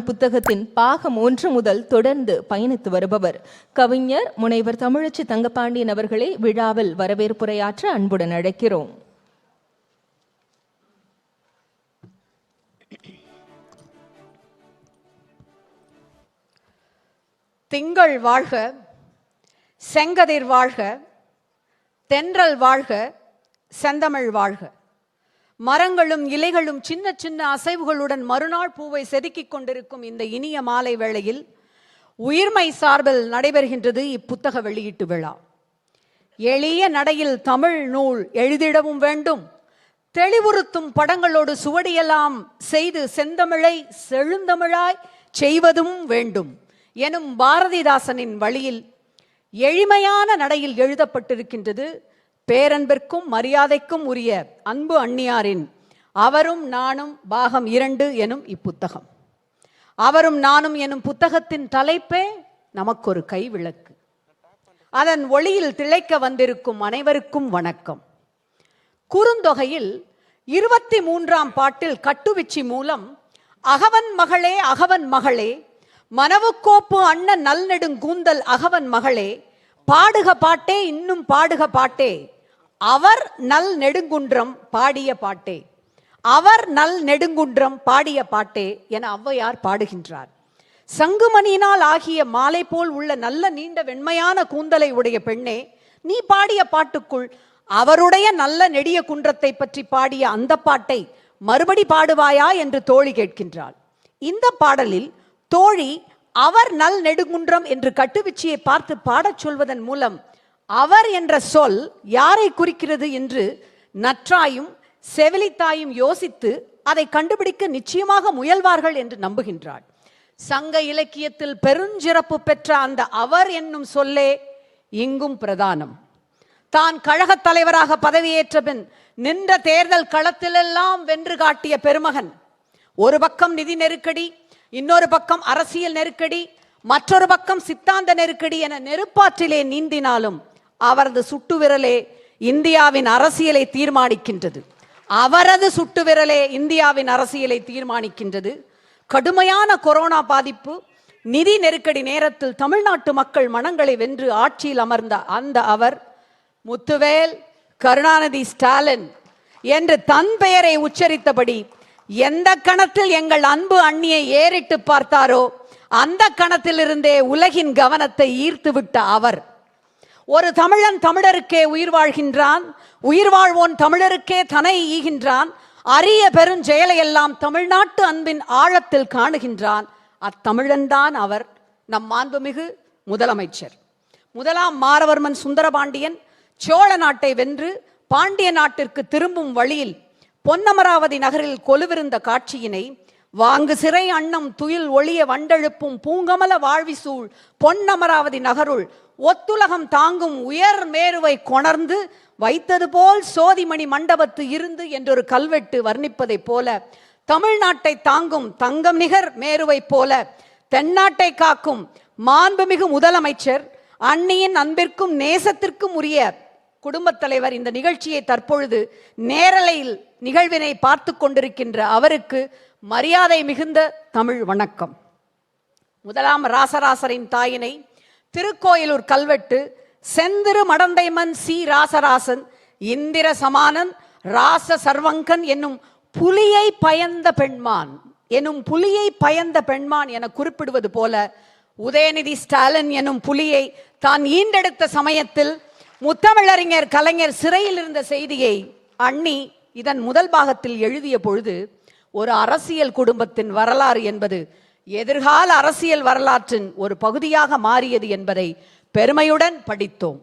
புத்தகத்தின் பாகம் ஒன்று முதல் தொடர்ந்து பயணித்து வருபவர். கவிஞர் முனைவர் தமிழச்சி தங்கப்பாண்டியன் அவர்களை விழாவில் வரவேற்புரையாற்ற அன்புடன் அழைக்கிறோம். திங்கள் வாழ்க செங்கதிர் வாழ்க தென்றல் வாழ்க செந்தமிழ் வாழ்க. மரங்களும் இலைகளும் சின்ன சின்ன அசைவுகளுடன் மறுநாள் பூவை செதுக்கிக் கொண்டிருக்கும் இந்த இனிய மாலை வேளையில் உயிர்மை சார்பில் நடைபெறுகின்றது இப்புத்தக வெளியீட்டு விழா. எளிய நடையில் தமிழ் நூல் எழுதிடவும் வேண்டும். தெளிவுறுத்தும் படங்களோடு சுவடியெல்லாம் செய்து செந்தமிழை செழுந்தமிழாய் செய்வதும் வேண்டும் எனும் பாரதிதாசனின் வழியில் எளிமையான நடையில் எழுதப்பட்டிருக்கின்றது பேரன்பிற்கும் மரியாதைக்கும் உரிய அன்பு அந்நியாரின் அவரும் நானும் பாகம் இரண்டு எனும் இப்புத்தகம். அவரும் நானும் எனும் புத்தகத்தின் தலைப்பே நமக்கொரு கைவிளக்கு. அதன் ஒளியில் திளைக்க வந்திருக்கும் அனைவருக்கும் வணக்கம். குறுந்தொகையில் இருபத்தி மூன்றாம் பாட்டில் கட்டுவிச்சி மூலம் அகவன் மகளே அகவன் மகளே மனவுக்கோப்பு அண்ணன் நல்நெடுங்கூந்தல் அகவன் மகளே பாடுக பாட்டே இன்னும் பாடுக பாட்டே அவர் நல் நெடுங்குன்றம் பாடிய பாட்டே. அவர் நல் நெடுங்குன்றம் பாடிய பாட்டே என ஔவையார் பாடுகின்றார். சங்குமணியினால் ஆகிய மாலை போல் உள்ள நல்ல நீண்ட வெண்மையான கூந்தலை உடைய பெண்ணே நீ பாடிய பாட்டுக்குள் அவருடைய நல்ல நெடிய குன்றத்தை பற்றி பாடிய அந்த பாட்டை மறுபடி பாடுவாயா என்று தோழி கேட்கின்றாள். இந்த பாடலில் தோழி அவர் நல் நெடுங்குன்றம் என்று கட்டுவிச்சியை பார்த்து பாடச் சொல்வதன் மூலம் அவர் என்ற சொல் யாரை குறிக்கிறது என்று நற்றாயும் செவிலித்தாயும் யோசித்து அதை கண்டுபிடிக்க நிச்சயமாக முயல்வார்கள் என்று நம்புகின்றாள். சங்க இலக்கியத்தில் பெருஞ்சிறப்பு பெற்ற அந்த அவர் என்னும் சொல்லே இங்கும் பிரதானம். தான் கழகத் தலைவராக பதவியேற்ற பின் நின்ற தேர்தல் களத்திலெல்லாம் வென்று காட்டிய பெருமகன். ஒரு பக்கம் நிதி நெருக்கடி இன்னொரு பக்கம் அரசியல் நெருக்கடி மற்றொரு பக்கம் சித்தாந்த நெருக்கடி என நெருப்பாற்றிலே நீந்தினாலும் அவரது சுட்டு விரலே இந்தியாவின் அரசியலை தீர்மானிக்கின்றது. அவரது சுட்டு விரலே இந்தியாவின் அரசியலை தீர்மானிக்கின்றது. கடுமையான கொரோனா பாதிப்பு நிதி நெருக்கடி நேரத்தில் தமிழ்நாட்டு மக்கள் மனங்களை வென்று ஆட்சியில் அமர்ந்த அந்த அவர் முத்துவேல் கருணாநிதி ஸ்டாலின் என்று தன் பெயரை உச்சரித்தபடி எந்த கணத்தில் எங்கள் அன்பு அண்ணியை ஏறிட்டு பார்த்தாரோ அந்த கணத்திலிருந்தே உலகின் கவனத்தை ஈர்த்து விட்ட அவர் ஒரு தமிழன் தமிழருக்கே உயிர் வாழ்கின்றான் உயிர் வாழ்வோன் தமிழருக்கே தனை ஈகின்றான் அரிய பெருஞ்செயலையெல்லாம் தமிழ்நாட்டு அன்பின் ஆழத்தில் காணுகின்றான். அத்தமிழன்தான் அவர் நம் மாண்புமிகு முதலமைச்சர். முதலாம் மாரவர்மன் சுந்தரபாண்டியன் சோழ நாட்டை வென்று பாண்டிய நாட்டிற்கு திரும்பும் வழியில் பொன்னமராவதி நகரில் கொலுவிருந்த காட்சியினை வாங்கு சிறை அன்னம் துயில் ஒளிய வண்டெழுப்பும் பூங்கமல வாழ்வி சூழ் பொன்னமராவதி நகருள் ஒத்துலகம் தாங்கும் உயர் மேருவை கொணர்ந்து வைத்தது போல் சோதிமணி மண்டபத்து இருந்து என்றொரு கல்வெட்டு வர்ணிப்பதைப் போல தமிழ்நாட்டை தாங்கும் தங்கம் நிகர் மேருவைப் போல தென்னாட்டை காக்கும் மாண்புமிகு முதலமைச்சர் அன்னியின் அன்பிற்கும் நேசத்திற்கும் உரிய குடும்பத் தலைவர் இந்த நிகழ்ச்சியை தற்பொழுது நேரலையில் நிகழ்வினை பார்த்து கொண்டிருக்கின்ற அவருக்கு மரியாதை மிகுந்த தமிழ் வணக்கம். முதலாம் ராசராசரின் தாயினை திருக்கோயிலூர் கல்வெட்டு செந்திரு மடந்தைமன் சி. ராசராசன் இந்திர சமானன் ராச சர்வங்கன் என்னும் புலியை பயந்த பெண்மான் எனும் புலியை பயந்த பெண்மான் என குறிப்பிடுவது போல உதயநிதி ஸ்டாலின் எனும் புலியை தான் ஈண்டெடுத்த சமயத்தில் முத்தமிழறிஞர் கலைஞர் சிறையில் இருந்த செய்தியை அண்ணி இதன் முதல் பாகத்தில் எழுதிய பொழுது ஒரு அரசியல் குடும்பத்தின் வரலாறு என்பது எதிர்கால அரசியல் வரலாற்றின் ஒரு பகுதியாக மாறியது என்பதை பெருமையுடன் படித்தோம்.